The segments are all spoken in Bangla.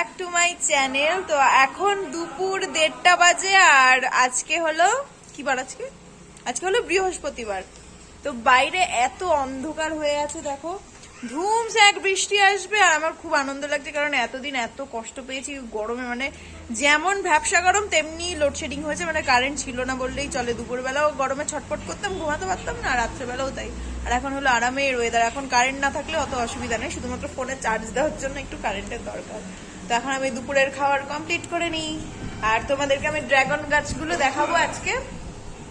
ব্যাক টু মাই চ্যানেল তো এখন দুপুর দেড়টা বাজে আর আজকে হলো, কি বার আজকে? আজকে হলো বৃহস্পতিবার। তো বাইরে এত অন্ধকার হয়ে আছে, দেখো। ধুমসে, এক বৃষ্টি আসবে, আর আমার খুব আনন্দ লাগছে কারণ এতদিন এত কষ্ট পেয়েছি গরমে মানে যেমন ভ্যাবসা গরম, তেমনি লোডশেডিং হয়েছে মানে কারেন্ট ছিল না বললেই চলে। দুপুরবেলাও গরমে ছটপট করতাম, ঘুমাতে পারতাম না রাত্রেবেলাও তাই। আর এখন হলো আরামের ওয়েদার এখন কারেন্ট না থাকলে অত অসুবিধা নেই, শুধুমাত্র ফোনে চার্জ দেওয়ার জন্য একটু কারেন্টের দরকার। তো এখন আমি দুপুরের খাবার কমপ্লিট করে নিই। আর তোমাদেরকে আমি ড্রাগন গাছগুলো দেখাবো আজকে।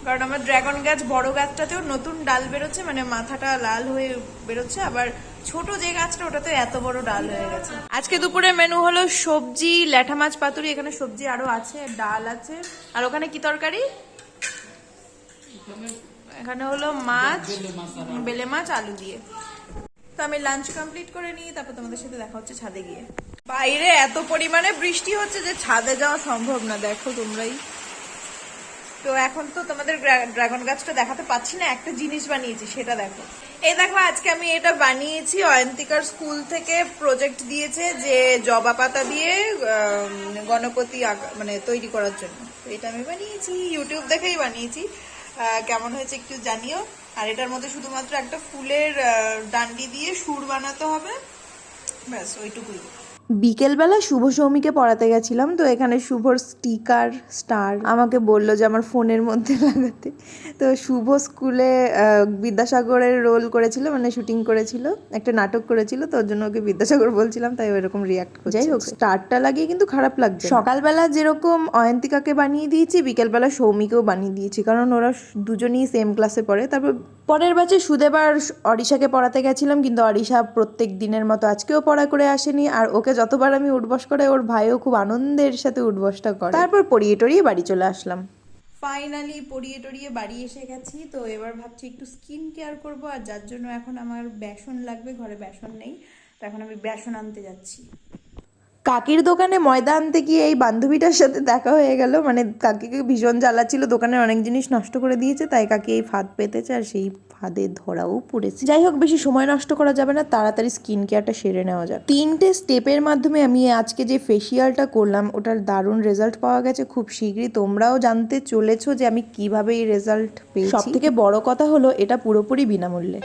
কারণ আমার ড্রাগন গাছ, বড় গাছটাতেও নতুন ডাল বেরোচ্ছে মানে মাথাটা লাল হয়ে বেরোচ্ছে, আবার ছোট যে গাছটা ওটাতে এত বড় ডাল হয়ে গেছে। আজকে দুপুরে মেনু হলো সবজি, ল্যাঠা মাছ, পাতুরি, এখানে সবজি আরও আছে, ডাল আছে। আর ওখানে কি তরকারি? এখানে হলো মাছ, বেলে মাছ, আলু দিয়ে। তো আমি লাঞ্চ কমপ্লিট করে নিই, তারপর তোমাদের সাথে দেখা হচ্ছে ছাদে গিয়ে। বাইরে এত পরিমাণে বৃষ্টি হচ্ছে যে ছাদে যাওয়া সম্ভব না, দেখো তোমরাই। তো এখন তো তোমাদের ড্রাগন গাছটা দেখাতে পাচ্ছি না, একটা জিনিস বানিয়েছি, সেটা দেখো। এই দেখো, আজকে আমি এটা বানিয়েছি, অয়ন্তিকার স্কুল থেকে প্রজেক্ট দিয়েছে যে জবা পাতা দিয়ে গণপতি মানে তৈরি করার জন্য। তো এটা আমি বানিয়েছি ইউটিউব দেখেই বানিয়েছি। কেমন হয়েছে একটু জানিও। আর এটার মধ্যে শুধুমাত্র একটা ফুলের ডান্ডি দিয়ে সুর বানাতে হবে। ব্যাস, ওইটুকুই। বিকেলবেলা শুভ সৌমিকে পড়াতে গেছিলাম, তো এখানে শুভর স্টিকার স্টার আমাকে বলল যে আমার ফোনের মধ্যে লাগাতে। তো শুভ স্কুলে বিদ্যাসাগরের রোল করেছিল মানে শুটিং করেছিল, একটা নাটক করেছিল, তো ওর জন্য ওকে বিদ্যাসাগর বলছিলাম, তাই ওইরকম রিয়াক্ট করছে। যাই হোক স্টারটা লাগিয়ে কিন্তু খারাপ লাগছে সকালবেলা যেরকম অয়ন্তিকাকে বানিয়ে দিয়েছি, বিকেলবেলা সৌমিকেও বানিয়ে দিয়েছি, কারণ ওরা দুজনেই সেম ক্লাসে পড়ে, তারপর পরের ব্যাচে সুদেবার অরিশাকে পড়াতে গেছিলাম, কিন্তু অরিশা প্রত্যেক দিনের মতো আজকেও পড়া করে আসেনি। আর ওকে যতবার আমি উঠবস করে, ওর ভাইও খুব আনন্দের সাথে উঠবসটা করে। তারপর পড়িয়ে টড়িয়ে বাড়ি চলে আসলাম। ফাইনালি পরিয়ে টরিয়ে বাড়ি এসে গেছি। তো এবার ভাবছি একটু স্কিন কেয়ার করব, আর যার জন্য এখন আমার বেসন লাগবে, ঘরে বেসন নেই। তো এখন আমি বেসন আনতে যাচ্ছি। কাকির দোকানে ময়দা আনতে গিয়ে এই বান্ধবীটার সাথে দেখা হয়ে গেল। মানে কাকিকে ভীষণ জ্বালাচ্ছিল দোকানের অনেক জিনিস নষ্ট করে দিয়েছে, তাই কাকি এই ফাঁদ পেতেছে আর সেই ফাঁদে ধরাও পড়েছে। যাই হোক, বেশি সময় নষ্ট করা যাবে না, তাড়াতাড়ি স্কিন কেয়ারটা সেরে নেওয়া যাক। তিনটে স্টেপের মাধ্যমে আমি আজকে যে ফেসিয়ালটা করলাম, ওটার দারুণ রেজাল্ট পাওয়া গেছে খুব শীঘ্রই। তোমরাও জানতে চলেছো যে আমি কীভাবে এই রেজাল্ট পেয়েছি। সব থেকে বড় কথা হলো, এটা পুরোপুরি বিনামূল্যে।